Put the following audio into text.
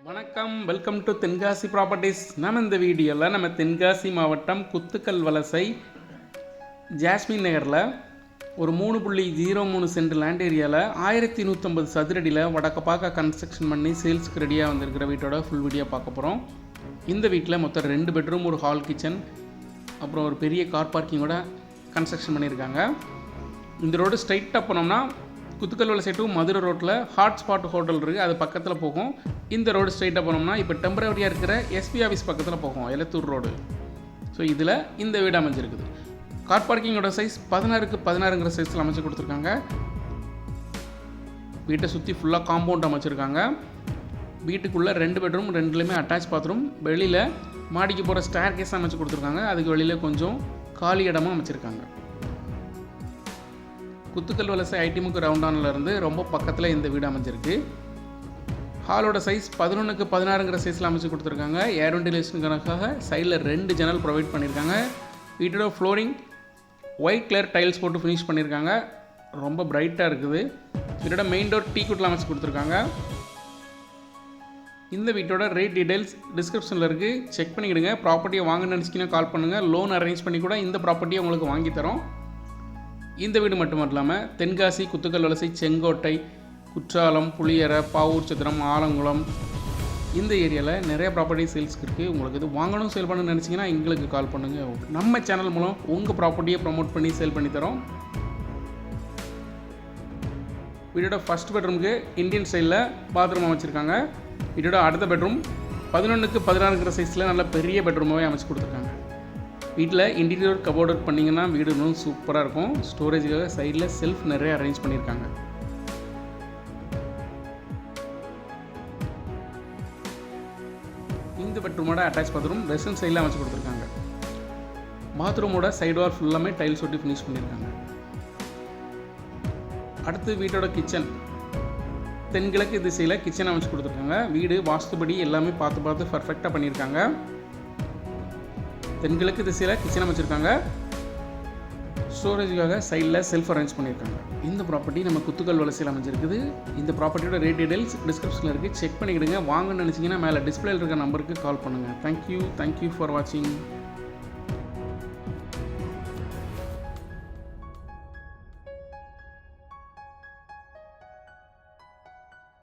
வணக்கம். Welcome to Tenkasi properties நம்ம இந்த வீடியோவில் நம்ம தென்காசி மாவட்டம் குத்துக்கல் வலசை ஜாஸ்மின் நகரில் ஒரு மூணு புள்ளி ஜீரோ மூணு சென்ட் லேண்ட் ஏரியாவில் ஆயிரத்தி நூற்றம்பது சதுரடியில் வடக்க பார்க்க கன்ஸ்ட்ரக்ஷன் பண்ணி சேல்ஸ்க்கு ரெடியாக வந்திருக்கிற வீட்டோட ஃபுல் வீடியோ பார்க்க போகிறோம் இந்த வீட்டில் மொத்தம் ரெண்டு பெட்ரூம் ஒரு ஹால் கிச்சன் அப்புறம் ஒரு பெரிய கார் பார்க்கிங்கோட கன்ஸ்ட்ரக்ஷன் பண்ணியிருக்காங்க இந்த ரோடு ஸ்ட்ரைட்டாக போனோம்னா குத்துக்கல் சைட்டும் டு மதுரை ரோட்டில் ஹாட் ஸ்பாட் ஹோட்டல் இருக்குது அது பக்கத்தில் போகும். இந்த ரோடு ஸ்ட்ரைட்டாக போனோம்னா இப்போ டெம்பரவரியாக இருக்கிற எஸ்பி ஆஃபீஸ் பக்கத்தில் போகும். எலத்தூர் ரோடு ஸோ இதில் இந்த வீடு அமைஞ்சிருக்குது. கார் பார்க்கிங்கோட சைஸ் பதினாறுக்கு பதினாறுங்கிற சைஸில் அமைச்சு கொடுத்துருக்காங்க. வீட்டை சுற்றி ஃபுல்லாக காம்பவுண்ட் அமைச்சிருக்காங்க. வீட்டுக்குள்ளே ரெண்டு பெட்ரூம் ரெண்டுலேயுமே அட்டாச் பாத்ரூம் வெளியில் மாடிக்கு போகிற ஸ்டேர் கேஸ் அமைச்சு கொடுத்துருக்காங்க. அதுக்கு வெளியில் கொஞ்சம் காலி இடமும் அமைச்சிருக்காங்க. குத்துக்கல் வலசை ஐடிமுக்கு ரவுண்டானில் இருந்து ரொம்ப பக்கத்தில் இந்த வீடு அமைஞ்சிருக்கு. ஹாலோட சைஸ் பதினொன்றுக்கு பதினாறுங்கிற சைஸில் அமைச்சு கொடுத்துருக்காங்க. ஏர் வெண்டிலேஷனுக்காக சைடில் ரெண்டு ஜன்னல் ப்ரொவைட் பண்ணியிருக்காங்க. வீட்டோட ஃப்ளோரிங் ஒயிட் கலர் டைல்ஸ் போட்டு ஃபினிஷ் பண்ணியிருக்காங்க. ரொம்ப பிரைட்டாக இருக்குது. வீட்டோட மெயின் டோர் டீ குட்டில் அமைச்சு கொடுத்துருக்காங்க. இந்த வீட்டோட ரேட் டீடைல்ஸ் டிஸ்கிரிப்ஷனில் இருக்குது செக் பண்ணிக்கிடுங்க. ப்ராப்பர்ட்டியை வாங்க நினச்சிக்கினா கால் பண்ணுங்கள் லோன் அரேஞ்ச் பண்ணி கூட இந்த ப்ராப்பர்ட்டியை உங்களுக்கு வாங்கி தரோம். இந்த வீடு மட்டும் இல்லாமல் தென்காசி குத்துக்கல் வலசை செங்கோட்டை குற்றாலம் புளியரை பாவூர் சித்திரம் ஆலங்குளம் இந்த ஏரியாவில் நிறைய ப்ராப்பர்ட்டி சேல்ஸ்க்கு இருக்குது உங்களுக்கு இது வாங்கணும் சேல் பண்ணணும்னு நினச்சிங்கன்னா எங்களுக்கு கால் பண்ணுங்கள் நம்ம சேனல் மூலம் உங்கள் ப்ராப்பர்ட்டியை ப்ரமோட் பண்ணி சேல் பண்ணி தரோம். வீடோட ஃபஸ்ட் பெட்ரூமுக்கு இந்தியன் ஸ்டைலில் பாத்ரூம் அமைச்சிருக்காங்க. வீடோட அடுத்த பெட்ரூம் பதினொன்றுக்கு பதினாறுங்கிற சைஸில் நல்ல பெரிய பெட்ரூமாகவே அமைச்சு கொடுத்துருக்காங்க. வீட்டில் இன்டீரியர் கபோர்ட் ஒர்க் பண்ணிங்கன்னா வீடு இன்னும் சூப்பராக இருக்கும். ஸ்டோரேஜுக்காக சைடில் செல்ஃப் நிறைய அரேஞ்ச் பண்ணியிருக்காங்க. இந்த பெட்ரூமோட அட்டாச் பாத்ரூம் வெஸ்டர்ன் சைடில் அமைச்சு கொடுத்துருக்காங்க. பாத்ரூமோட சைடு வால் ஃபுல்லாமே டைல்ஸ் ஒட்டி ஃபினிஷ் பண்ணியிருக்காங்க. அடுத்து வீட்டோட கிச்சன் தென்கிழக்கு திசையில் கிச்சன் அமைச்சு கொடுத்துருக்காங்க. வீடு வாஸ்துபடி எல்லாமே பார்த்து பார்த்து பர்ஃபெக்டாக பண்ணியிருக்காங்க. தென்கிழக்கு திசையில் கிச்சன் அமைச்சிருக்காங்க. ஸ்டோரேஜுக்காக சைடில் செல்ஃப் அரேஞ்ச் பண்ணியிருக்காங்க. இந்த ப்ராப்பர்ட்டி நம்ம குத்துக்கல் வலசையில் அமைஞ்சிருக்குது. இந்த ப்ராப்பர்ட்டியோட ரேட் டீடைல்ஸ் டிஸ்கிரிப்ஷனில் இருக்குது செக் பண்ணிக்கிடுங்க. வாங்கன்னு நினச்சிங்கன்னா மேலே டிஸ்பிளேயில் இருக்க நம்பருக்கு கால் பண்ணுங்கள் தேங்க்யூ தேங்க்யூ ஃபார் வாட்சிங்